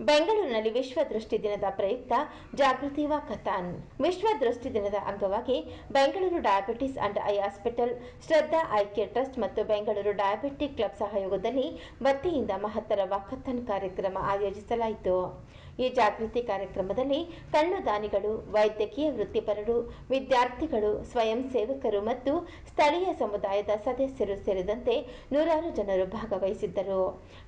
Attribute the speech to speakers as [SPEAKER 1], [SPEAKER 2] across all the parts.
[SPEAKER 1] ಬೆಂಗಳೂರಿನಲ್ಲಿ ವಿಶ್ವ ದೃಷ್ಟಿ ದಿನದ ಪ್ರಯುಕ್ತ ಜಾಗೃತಿ ವಾಕಥಾನ್. ವಿಶ್ವ ದೃಷ್ಟಿ ದಿನದ ಅಂಗವಾಗಿ Bengaluru diabetes and eye hospital Shraddha eye care trust ಮತ್ತು ಬೆಂಗಳೂರು ಡಯಾಬಿಟಿಕ್ ಕ್ಲಬ್ ಸಹಯೋಗದಲ್ಲಿ ವತಿಯಿಂದ ಮಹತ್ತರ ವಾಕಥಾನ್ ಕಾರ್ಯಕ್ರಮ ಆಯೋಜಿಸಲಾಯಿತು. ಈ ಜಾಗೃತಿ ಕಾರ್ಯಕ್ರಮದಲ್ಲಿ ಕಣ್ಣು ದಾನಿಗಳು ವೈದ್ಯಕೀಯ ವೃತ್ತಿಪರರು, ವಿದ್ಯಾರ್ಥಿಗಳು, ಸ್ವಯಂ ಸೇವಕರು ಮತ್ತು ಸ್ಥಳೀಯ ಸಮುದಾಯದ ಸದಸ್ಯರು ಸೇರಿದಂತೆ ನೂರಾರು ಜನರು ಭಾಗವಹಿಸಿದ್ದರು.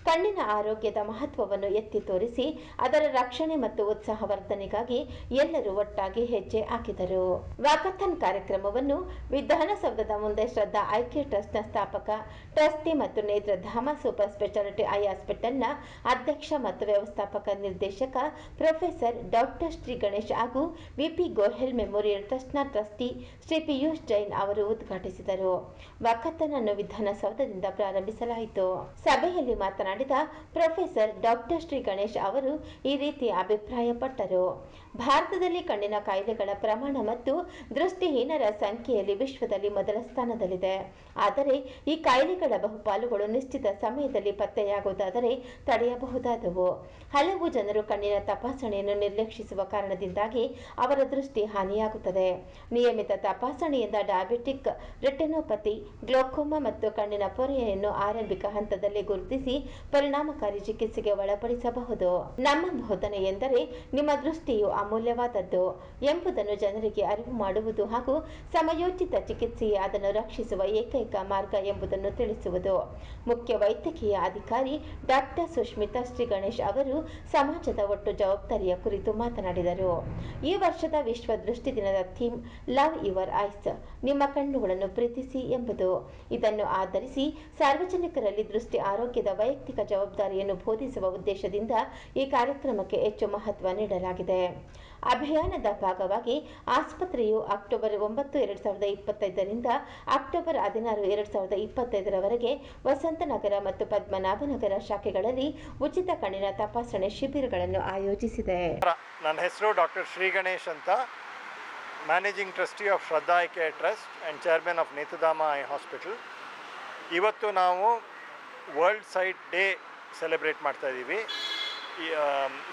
[SPEAKER 1] ಕಣ್ಣಿನ ಆರೋಗ್ಯದ ಮಹತ್ವವನ್ನು ಎತ್ತಿ ತೋರಿಸಿ ಅದರ ರಕ್ಷಣೆ ಮತ್ತು ಉತ್ಸಾಹವರ್ಧನೆಗಾಗಿ ಎಲ್ಲರೂ ಒಟ್ಟಾಗಿ ಹೆಜ್ಜೆ ಹಾಕಿದರು. ವಾಕಥನ್ ಕಾರ್ಯಕ್ರಮವನ್ನು ವಿಧಾನಸೌಧದ ಮುಂದೆ ಶ್ರದ್ಧಾ ಐಕ್ಯ ಟ್ರಸ್ಟ್ನ ಸ್ಥಾಪಕ ಟ್ರಸ್ಟಿ ಮತ್ತು ನೇತ್ರಧಾಮ ಸೂಪರ್ ಸ್ಪೆಷಾಲಿಟಿ ಐ ಹಾಸ್ಪಿಟಲ್ನ ಅಧ್ಯಕ್ಷ ಮತ್ತು ವ್ಯವಸ್ಥಾಪಕ ನಿರ್ದೇಶಕ ಪ್ರೊಫೆಸರ್ ಡಾಕ್ಟರ್ ಶ್ರೀ ಗಣೇಶ್ ಹಾಗೂ ವಿಪಿ ಗೋಹೆಲ್ ಮೆಮೋರಿಯಲ್ ಟ್ರಸ್ಟ್ನ ಟ್ರಸ್ಟಿ ಶ್ರೀ ಪಿಯೂಷ್ ಜೈನ್ ಅವರು ಉದ್ಘಾಟಿಸಿದರು. ವಾಕಥಾನ್ ಅನ್ನು ವಿಧಾನಸೌಧದಿಂದ ಪ್ರಾರಂಭಿಸಲಾಯಿತು. ಸಭೆಯಲ್ಲಿ ಮಾತನಾಡಿದ ಪ್ರೊಫೆಸರ್ ಡಾಕ್ಟರ್ ಶ್ರೀ ಗಣೇಶ್ ಅವರು ಈ ರೀತಿ ಅಭಿಪ್ರಾಯಪಟ್ಟರು. ಭಾರತದಲ್ಲಿ ಕಣ್ಣಿನ ಕಾಯಿಲೆಗಳ ಪ್ರಮಾಣ ಮತ್ತು ದೃಷ್ಟಿಹೀನರ ಸಂಖ್ಯೆಯಲ್ಲಿ ವಿಶ್ವದಲ್ಲಿ ಮೊದಲ ಸ್ಥಾನದಲ್ಲಿದೆ. ಆದರೆ ಈ ಕಾಯಿಲೆಗಳ ಬಹುಪಾಲುಗಳು ನಿಶ್ಚಿತ ಸಮಯದಲ್ಲಿ ಪತ್ತೆಯಾಗುವುದಾದರೆ ತಡೆಯಬಹುದಾದವು. ಹಲವು ಜನರು ಕಣ್ಣಿನ ತಪಾಸಣೆಯನ್ನು ನಿರ್ಲಕ್ಷಿಸುವ ಕಾರಣದಿಂದಾಗಿ ಅವರ ದೃಷ್ಟಿ ಹಾನಿಯಾಗುತ್ತದೆ. ನಿಯಮಿತ ತಪಾಸಣೆಯಿಂದ ಡಯಾಬಿಟಿಕ್, ರೆಟಿನೋಪತಿ, ಗ್ಲೋಕೋಮಾ ಮತ್ತು ಕಣ್ಣಿನ ಪೊರೆಯನ್ನು ಆರಂಭಿಕ ಹಂತದಲ್ಲಿ ಗುರುತಿಸಿ ಪರಿಣಾಮಕಾರಿ ಚಿಕಿತ್ಸೆಗೆ ಒಳಪಡಿಸಬಹುದು. ನಮ್ಮ ಬೋಧನೆ ಎಂದರೆ ನಿಮ್ಮ ದೃಷ್ಟಿಯು ಅಮೂಲ್ಯವಾದದ್ದು ಎಂಬುದನ್ನು ಜನರಿಗೆ ಅರಿವು ಮಾಡುವುದು ಹಾಗೂ ಸಮಯೋಚಿತ ಚಿಕಿತ್ಸೆಯೇ ಅದನ್ನು ರಕ್ಷಿಸುವ ಏಕೈಕ ಮಾರ್ಗ ಎಂಬುದನ್ನು ತಿಳಿಸುವುದು. ಮುಖ್ಯ ವೈದ್ಯಕೀಯ ಅಧಿಕಾರಿ ಡಾಕ್ಟರ್ ಸುಷ್ಮಿತಾ ಶ್ರೀ ಗಣೇಶ್ ಅವರು ಸಮಾಜದ ಒಟ್ಟು ಜವಾಬ್ದಾರಿಯ ಕುರಿತು ಮಾತನಾಡಿದರು. ಈ ವರ್ಷದ ವಿಶ್ವ ದೃಷ್ಟಿ ದಿನದ ಥೀಮ್, ಲವ್ ಯುವರ್ ಐಸ್ ನಿಮ್ಮ ಕಣ್ಣುಗಳನ್ನು ಪ್ರೀತಿಸಿ ಎಂಬುದು. ಇದನ್ನು ಆಧರಿಸಿ ಸಾರ್ವಜನಿಕರಲ್ಲಿ ದೃಷ್ಟಿ ಆರೋಗ್ಯದ ವೈಯಕ್ತಿಕ ಜವಾಬ್ದಾರಿಯನ್ನು ಬೋಧಿಸುವ ಉದ್ದೇಶದಿಂದ ಈ ಕಾರ್ಯಕ್ರಮಕ್ಕೆ ಹೆಚ್ಚು ಮಹತ್ವ ನೀಡಲಾಗಿದೆ. ಅಭಿಯಾನದ ಭಾಗವಾಗಿ ಆಸ್ಪತ್ರೆಯು ಅಕ್ಟೋಬರ್ ಒಂಬತ್ತು, ಎರಡು ಸಾವಿರದ ಇಪ್ಪತ್ತೈದರಿಂದ ಅಕ್ಟೋಬರ್ ಹದಿನಾರು, ಎರಡು ಸಾವಿರದ ಇಪ್ಪತ್ತೈದರವರೆಗೆ ವಸಂತನಗರ ಮತ್ತು ಪದ್ಮನಾಭನಗರ ಶಾಖೆಗಳಲ್ಲಿ ಉಚಿತ ಕಣ್ಣಿನ ತಪಾಸಣೆ ಶಿಬಿರಗಳನ್ನು ಆಯೋಜಿಸಿದೆ
[SPEAKER 2] ನನ್ನ ಹೆಸರು ಡಾಕ್ಟರ್ ಶ್ರೀ ಗಣೇಶ್ ಅಂತ. Managing trustee of Shraddha eye care trust and chairman of Nethradhama eye hospital ಇವತ್ತು ನಾವು ವರ್ಲ್ಡ್ ಸೈಟ್ ಡೇ ಸೆಲೆಬ್ರೇಟ್ ಮಾಡ್ತಾ ಇದ್ದೀವಿ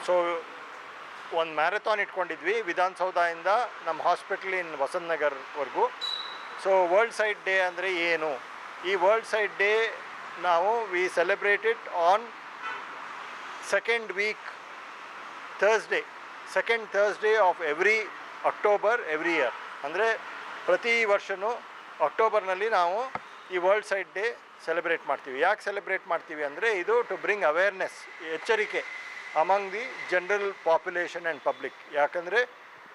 [SPEAKER 2] ಸೊ ಒಂದು ಮ್ಯಾರಥಾನ್ ಇಟ್ಕೊಂಡಿದ್ವಿ ವಿಧಾನಸೌಧದಿಂದ ನಮ್ಮ ಹಾಸ್ಪಿಟಲ್ ಇನ್ ವಸಂತ ನಗರ್ವರೆಗೂ ಸೊ ವರ್ಲ್ಡ್ ಸೈಟ್ ಡೇ ಅಂದರೆ ಏನು? ಈ ವರ್ಲ್ಡ್ ಸೈಟ್ ಡೇ ನಾವು we celebrated on second week Thursday second Thursday of every October every year ಅಂದರೆ ಪ್ರತಿ ವರ್ಷವೂ ಅಕ್ಟೋಬರ್ನಲ್ಲಿ ನಾವು ಈ ವರ್ಲ್ಡ್ ಸೈಡ್ ಡೇ ಸೆಲೆಬ್ರೇಟ್ ಮಾಡ್ತೀವಿ. ಯಾಕೆ ಸೆಲೆಬ್ರೇಟ್ ಮಾಡ್ತೀವಿ ಅಂದರೆ ಇದು ಟು ಬ್ರಿಂಗ್ ಅವೇರ್ನೆಸ್ ಎಚ್ಚರಿಕೆ among the general population and public ಯಾಕಂದರೆ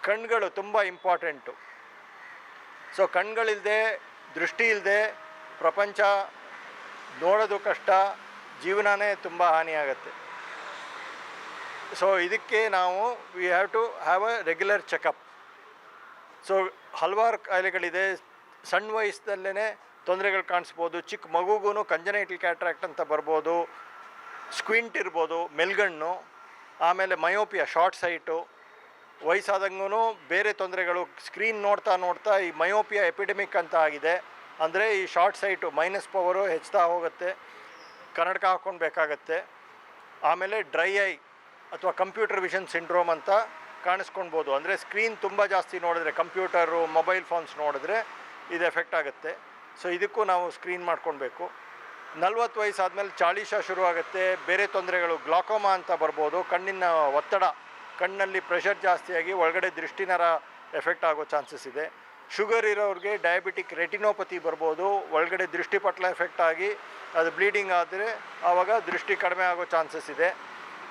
[SPEAKER 2] ಕಣ್ಗಳು ತುಂಬ ಇಂಪಾರ್ಟೆಂಟು ಸೊ ಕಣ್ಗಳಿಲ್ಲದೆ ದೃಷ್ಟಿ ಇಲ್ಲದೆ ಪ್ರಪಂಚ ನೋಡೋದು ಕಷ್ಟ, ಜೀವನನೇ ತುಂಬ ಹಾನಿಯಾಗತ್ತೆ. ಸೊ ಇದಕ್ಕೆ ನಾವು we have to have a regular checkup so ಹಲವಾರು ಕಾಯಿಲೆಗಳಿದೆ ಸಣ್ಣ ವಯಸ್ಸಲ್ಲೇ ತೊಂದರೆಗಳು ಕಾಣಿಸ್ಬೋದು, ಚಿಕ್ಕ ಮಗುಗೂ ಕಂಜನೈಟಲ್ ಕ್ಯಾಟ್ರಾಕ್ಟ್ ಅಂತ ಬರ್ಬೋದು, ಸ್ಕ್ವಿಂಟ್ ಇರ್ಬೋದು, ಮೆಲ್ಗಣ್ಣು, ಆಮೇಲೆ ಮಯೋಪಿಯಾ, ಶಾರ್ಟ್ ಸೈಟು ವಯಸ್ಸಾದಂಗೂ ಬೇರೆ ತೊಂದರೆಗಳು, ಸ್ಕ್ರೀನ್ ನೋಡ್ತಾ ನೋಡ್ತಾ ಈ ಮಯೋಪಿಯಾ ಎಪಿಡೆಮಿಕ್ ಅಂತ ಆಗಿದೆ. ಅಂದರೆ ಈ ಶಾರ್ಟ್ ಸೈಟು ಮೈನಸ್ ಪವರು ಹೆಚ್ಚುತ್ತಾ ಹೋಗುತ್ತೆ, ಕನ್ನಡಕ ಹಾಕ್ಕೊಂಡು ಬೇಕಾಗತ್ತೆ. ಆಮೇಲೆ ಡ್ರೈ ಐ ಅಥವಾ ಕಂಪ್ಯೂಟರ್ ವಿಷನ್ ಸಿಂಡ್ರೋಮ್ ಅಂತ ಕಾಣಿಸ್ಕೊಳ್ಬೋದು ಅಂದರೆ ಸ್ಕ್ರೀನ್ ತುಂಬ ಜಾಸ್ತಿ ನೋಡಿದ್ರೆ, ಕಂಪ್ಯೂಟರು ಮೊಬೈಲ್ ಫೋನ್ಸ್ ನೋಡಿದ್ರೆ ಇದು ಎಫೆಕ್ಟ್ ಆಗುತ್ತೆ. ಸೊ ಇದಕ್ಕೂ ನಾವು ಸ್ಕ್ರೀನ್ ಮಾಡ್ಕೊಳ್ಬೇಕು ನಲ್ವತ್ತು ವಯಸ್ಸಾದಮೇಲೆ ಚಾಳೀಶ ಶುರುವಾಗುತ್ತೆ. ಬೇರೆ ತೊಂದರೆಗಳು ಗ್ಲಾಕೋಮಾ ಅಂತ ಬರ್ಬೋದು. ಕಣ್ಣಿನ ಒತ್ತಡ, ಕಣ್ಣಲ್ಲಿ ಪ್ರೆಷರ್ ಜಾಸ್ತಿಯಾಗಿ ಒಳಗಡೆ ದೃಷ್ಟಿನರ ಎಫೆಕ್ಟ್ ಆಗೋ ಚಾನ್ಸಸ್ ಇದೆ. ಶುಗರ್ ಇರೋರಿಗೆ ಡಯಾಬಿಟಿಕ್ ರೆಟಿನೋಪತಿ ಬರ್ಬೋದು. ಒಳಗಡೆ ದೃಷ್ಟಿಪಟ್ಲ ಎಫೆಕ್ಟ್ ಆಗಿ ಅದು ಬ್ಲೀಡಿಂಗ್ ಆದರೆ ಆವಾಗ ದೃಷ್ಟಿ ಕಡಿಮೆ ಆಗೋ ಚಾನ್ಸಸ್ ಇದೆ.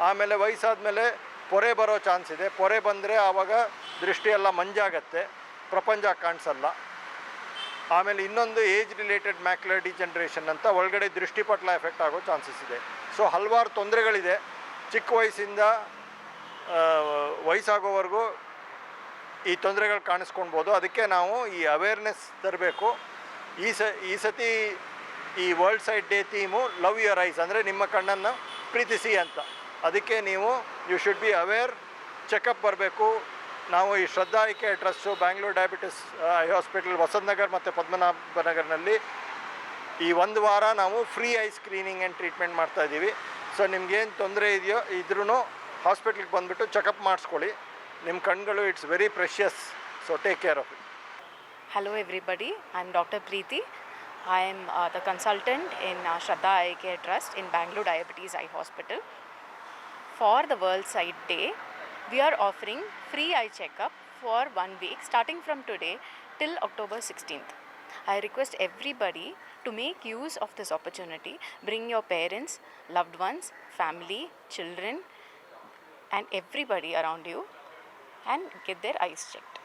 [SPEAKER 2] ಆಮೇಲೆ ವಯಸ್ಸಾದ ಮೇಲೆ ಪೊರೆ ಬರೋ ಚಾನ್ಸ್ ಇದೆ. ಪೊರೆ ಬಂದರೆ ಆವಾಗ ದೃಷ್ಟಿ ಎಲ್ಲ ಮಂಜಾಗತ್ತೆ. ಪ್ರಪಂಚ ಕಾಣಿಸಲ್ಲ. ಆಮೇಲೆ ಇನ್ನೊಂದು ಏಜ್ ರಿಲೇಟೆಡ್ ಮ್ಯಾಕ್ಯುಲರ್ ಡಿಜನ್ರೇಷನ್ ಅಂತ ಒಳಗಡೆ ದೃಷ್ಟಿಪಟ್ಲ ಎಫೆಕ್ಟ್ ಆಗೋ ಚಾನ್ಸಸ್ ಇದೆ. ಸೊ ಹಲವಾರು ತೊಂದರೆಗಳಿದೆ. ಚಿಕ್ಕ ವಯಸ್ಸಿಂದ ವಯಸ್ಸಾಗೋವರೆಗೂ ಈ ತೊಂದರೆಗಳು ಕಾಣಿಸ್ಕೊಳ್ಬೋದು ಅದಕ್ಕೆ ನಾವು ಈ ಅವೇರ್ನೆಸ್ ತರಬೇಕು. ಈ ಸ, ಈ ಸತಿ ಈ world sight day theme love your eyes ಅಂದರೆ ನಿಮ್ಮ ಕಣ್ಣನ್ನು ಪ್ರೀತಿಸಿ ಅಂತ. ಅದಕ್ಕೆ ನೀವು you should be aware checkup ಬರಬೇಕು. ನಾವು ಈ Shraddha eye care trust Bangalore diabetes eye hospital Vasanth Nagar ಮತ್ತು ಪದ್ಮನಾಭನಗರ್ನಲ್ಲಿ ಈ ಒಂದು ವಾರ ನಾವು free eye screening and treatment ಮಾಡ್ತಾ ಇದ್ದೀವಿ. ಸೊ ನಿಮ್ಗೇನು ತೊಂದರೆ ಇದೆಯೋ ಇದ್ರೂ ಹಾಸ್ಪಿಟ್ಲಿಗೆ ಬಂದುಬಿಟ್ಟು ಚೆಕಪ್ ಮಾಡಿಸ್ಕೊಳ್ಳಿ. ನಿಮ್ಮ ಕಣ್ಗಳು it's very precious so take care of it
[SPEAKER 3] everybody I am doctor Preethi I am consultant in uh, Shraddha Eye Care Trust in Bangalore Diabetes Eye Hospital. For the World Sight Day, we are offering free eye checkup for one week starting from today till October 16th. I request everybody to make use of this opportunity. Bring your parents, loved ones, family, children, and everybody around you and get their eyes checked.